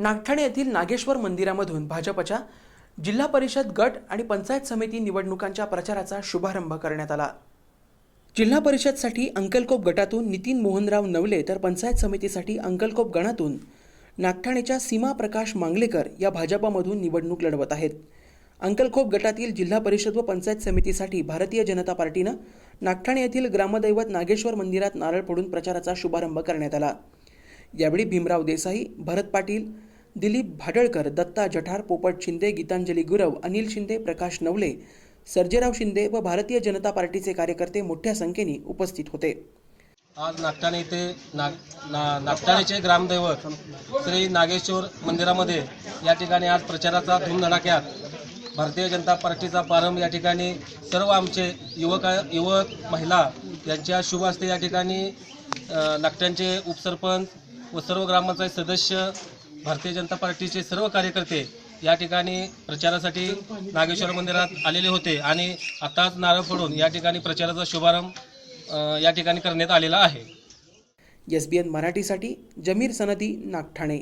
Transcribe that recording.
नागठाणे येथील नागेश्वर मंदिरामधून भाजपच्या जिल्हा परिषद गट आणि पंचायत समिती निवडणुकांच्या प्रचाराचा शुभारंभ करण्यात आला. जिल्हा परिषदसाठी अंकलकोप गटातून नितीन मोहनराव नवले तर पंचायत समितीसाठी अंकलकोप गणातून नागठाणेच्या सीमा प्रकाश मांगलेकर या भाजपामधून निवडणूक लढवत आहेत. अंकलखोप गटातील जिल्हा परिषद व पंचायत समितीसाठी भारतीय जनता पार्टीनं नागठाणे येथील ग्रामदैवत नागेश्वर मंदिरात नारळ फोडून प्रचाराचा शुभारंभ करण्यात आला. यावेळी भीमराव देसाई भरत पाटील दिलीप भाडळकर दत्ता जठार पोपट शिंदे गीतांजली गुरव अनिल शिंदे प्रकाश नवले सर्जेराव शिंदे व भारतीय जनता पार्टीचे कार्यकर्ते मोठ्या संख्येने उपस्थित होते. आज नागठाणे येथे नाग ना नागठाणेचे ग्रामदैवत श्री नागेश्वर मंदिरामध्ये या ठिकाणी आज प्रचाराचा धूमधडाक्यात भारतीय जनता पार्टीचा प्रारंभ या ठिकाणी सर्व आमचे युवक युवक महिला यांच्या शुभ हस्ते या ठिकाणी नागट्यांचे उपसरपंच व सर्व ग्रामपंचायत सदस्य भारतीय जनता पार्टीचे सर्व कार्यकर्ते या ठिकाणी प्रचारासाठी नागेश्वर मंदिरात आलेले होते आणि आताच नारळ फोडून या ठिकाणी प्रचाराचा शुभारंभ या ठिकाणी करण्यात आलेला आहे. एस बी एन मराठीसाठी जमीर सनदी नागठाणे.